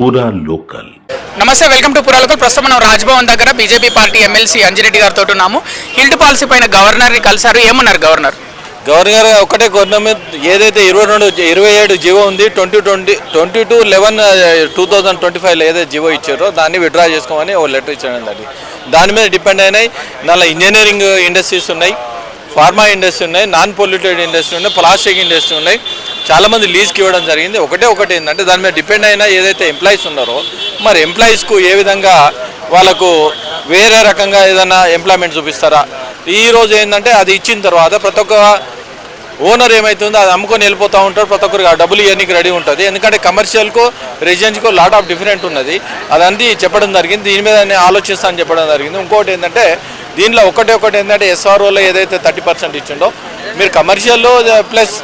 పూరా లోకల్ నమస్తే welcome to పురాలకు ప్రస్తుతం మనం రాజ్భవన్ దగ్గర బీజేపీ పార్టీ ఎమ్మెల్సీ అంజిరెడ్డి గారితో ఉన్నాము. హిల్ట్ పాలసీ పైన గవర్నర్ని కలిసారు ఏమన్నారు గవర్నర్? గవర్నర్ గారు ఒకటే గవర్నమెంట్ ఏదైతే ఇరవై రెండు ఇరవై ఏడు జీవో ఉంది twenty twenty twenty two eleven two thousand twenty ఫైవ్లో ఏదైతే జీవో ఇచ్చారో దాన్ని విడ్రా చేసుకోమని ఒక లెటర్ ఇచ్చాడు దాన్ని దాని మీద డిపెండ్ అయినాయి. దానిలో ఇంజనీరింగ్ ఇండస్ట్రీస్ ఉన్నాయి ఫార్మా ఇండస్ట్రీ ఉన్నాయి నాన్ పొల్యూటెడ్ ఇండస్ట్రీ ఉన్నాయి ప్లాస్టిక్ ఇండస్ట్రీ ఉన్నాయి. చాలామంది లీజ్కి ఇవ్వడం జరిగింది. ఒకటే ఒకటి ఏంటంటే దాని మీద డిపెండ్ అయిన ఏదైతే ఎంప్లాయీస్ ఉన్నారో మరి ఎంప్లాయీస్కు ఏ విధంగా వాళ్ళకు వేరే రకంగా ఏదైనా ఎంప్లాయ్మెంట్ చూపిస్తారా? ఈరోజు ఏంటంటే అది ఇచ్చిన తర్వాత ప్రతి ఒక్క ఓనర్ ఏమవుతుందో అది అమ్ముకొని వెళ్ళిపోతూ ఉంటారు ప్రతి ఒక్కరికి ఆ డబ్బులు ఇవన్నీకి రెడీ ఉంటుంది. ఎందుకంటే కమర్షియల్కు రెసిడెన్స్కు లాట్ ఆఫ్ డిఫరెంట్ ఉన్నది. అదంతా చెప్పడం జరిగింది. దీని మీద నేను ఆలోచిస్తాను చెప్పడం జరిగింది. ఇంకోటి ఏంటంటే దీనిలో ఒకటే ఒకటి ఏంటంటే ఎస్ఆర్ఓలో ఏదైతే థర్టీ పర్సెంట్ ఇచ్చిండో మీరు కమర్షియల్లో ప్లస్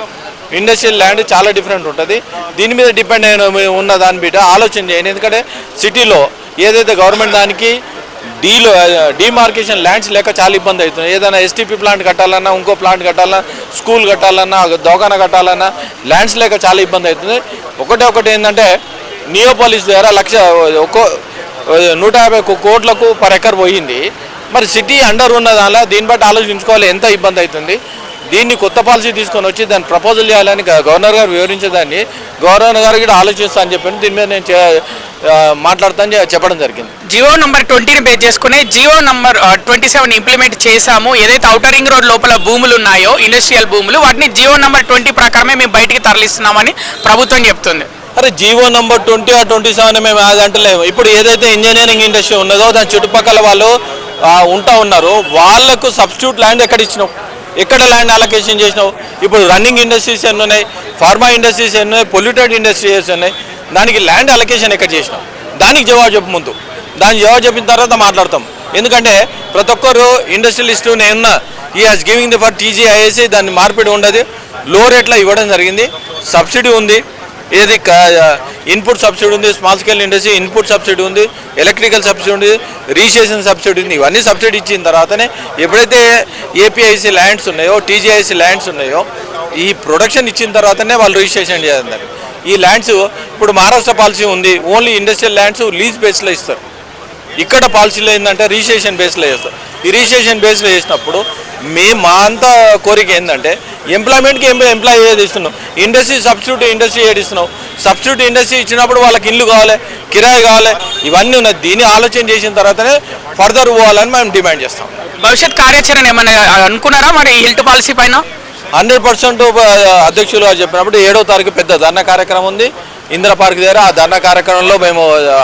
ఇండస్ట్రియల్ ల్యాండ్ చాలా డిఫరెంట్ ఉంటుంది. దీని మీద డిపెండ్ అయిన ఉన్న దాని బీట ఆలోచన చేయండి. ఎందుకంటే సిటీలో ఏదైతే గవర్నమెంట్ దానికి డీలో డిమార్కేషన్ ల్యాండ్స్ లేక చాలా ఇబ్బంది అవుతుంది. ఏదైనా ఎస్టీపీ ప్లాంట్ కట్టాలన్నా ఇంకో ప్లాంట్ కట్టాలన్నా స్కూల్ కట్టాలన్నా దోకాన కట్టాలన్నా ల్యాండ్స్ లేక చాలా ఇబ్బంది అవుతుంది. ఒకటే ఒకటి ఏంటంటే నియోపాలిస్ ద్వారా లక్ష ఒక్కో నూట యాభై కోట్లకు పర్ ఎకర్ పోయింది. మరి సిటీ అండర్ ఉన్న దానిలో దీన్ని బట్టి ఆలోచించుకోవాలి. ఎంత ఇబ్బంది అవుతుంది? దీన్ని కొత్త పాలసీ తీసుకొని వచ్చి దాన్ని ప్రపోజల్ చేయాలని గవర్నర్ గారు వివరించేదాన్ని. గవర్నర్ గారు కూడా ఆలోచిస్తా అని చెప్పాను. దీని మీద నేను మాట్లాడతాను చెప్పడం జరిగింది. జియో నంబర్ ట్వంటీని బేస్ చేసుకుని GO number twenty seven implement చేశాము. ఏదైతే అవుటర్ రింగ్ రోడ్ లోపల భూములు ఉన్నాయో ఇండస్ట్రియల్ భూములు వాటిని జియో నంబర్ ట్వంటీ ప్రకారమే మేము బయటికి తరలిస్తున్నామని ప్రభుత్వం చెప్తుంది. అరే జీవో నంబర్ ట్వంటీ ఆ ట్వంటీ సెవెన్ మేము అది అంటలేము. ఇప్పుడు ఏదైతే ఇంజనీరింగ్ ఇండస్ట్రీ ఉన్నదో దాని చుట్టుపక్కల వాళ్ళు ఉంటా ఉన్నారు. వాళ్ళకు సబ్స్టిట్యూట్ ల్యాండ్ ఎక్కడ ఇచ్చినావు ఎక్కడ ల్యాండ్ అలొకేషన్ చేసినావు? ఇప్పుడు రన్నింగ్ ఇండస్ట్రీస్ ఎన్ని ఉన్నాయి? ఫార్మా ఇండస్ట్రీస్ ఎన్ని ఉన్నాయి? పొల్యూటెడ్ ఇండస్ట్రీస్ ఉన్నాయి? దానికి ల్యాండ్ అలొకేషన్ ఎక్కడ చేసినావు? దానికి జవాబు చెప్పు ముందు. దానికి జవాబు చెప్పిన తర్వాత మాట్లాడతాం. ఎందుకంటే ప్రతి ఒక్కరు ఇండస్ట్రియలిస్ట్ నేనున్నా ఈ has giving the for TGISC దాన్ని మార్పిడి ఉండదు. లో రేట్లో ఇవ్వడం జరిగింది. సబ్సిడీ ఉంది. ఏది ఇన్పుట్ సబ్సిడీ ఉంది small scale industry input subsidy ఉంది ఎలక్ట్రికల్ సబ్సిడీ ఉంది రిజిస్ట్రేషన్ సబ్సిడీ ఉంది. ఇవన్నీ సబ్సిడీ ఇచ్చిన తర్వాతనే ఎప్పుడైతే ఏపీఐసి ల్యాండ్స్ ఉన్నాయో టీజీఐసి ల్యాండ్స్ ఉన్నాయో ఈ ప్రొడక్షన్ ఇచ్చిన తర్వాతనే వాళ్ళు రిజిస్ట్రేషన్ చేయాలి ఈ ల్యాండ్స్ ఇప్పుడు మహారాష్ట్ర పాలసీ ఉంది ఓన్లీ ఇండస్ట్రియల్ ల్యాండ్స్ లీజ్ బేస్లో ఇస్తారు. ఇక్కడ పాలసీలో ఏంటంటే రిజిస్ట్రేషన్ బేస్లో చేస్తారు. ఈ రిజిస్ట్రేషన్ బేస్లో చేసినప్పుడు మేము మా అంతా కోరిక ఏంటంటే ఎంప్లాయ్మెంట్కి ఎంప్లాయ్ ఎంప్లాయ్ ఏది ఇస్తున్నాం ఇండస్ట్రీ సబ్స్టిట్యూట్ ఇండస్ట్రీ ఏది ఇస్తున్నాం సబ్స్టిట్యూట్ ఇండస్ట్రీ ఇచ్చినప్పుడు వాళ్ళకి ఇల్లు కావాలి కిరాయి కావాలి ఇవన్నీ ఉన్నాయి. దీన్ని ఆలోచన చేసిన తర్వాతనే ఫర్దర్ పోవాలని మేము డిమాండ్ చేస్తాం. భవిష్యత్ కార్యాచరణ ఏమైనా అనుకున్నారా మరి హిల్ట్ పాలసీ పైన? హండ్రెడ్ పర్సెంట్ అధ్యక్షులు చెప్పినప్పుడు ఏడో తారీఖు పెద్ద ధర్నా కార్యక్రమం ఉంది. ఇందిరా పార్క్ దగ్గర ఆ ధర్నా కార్యక్రమంలో మేము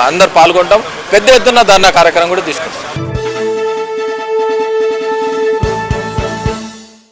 అందరు పాల్గొంటాం. పెద్ద ఎత్తున ధర్నా కార్యక్రమం కూడా తీసుకుంటాం.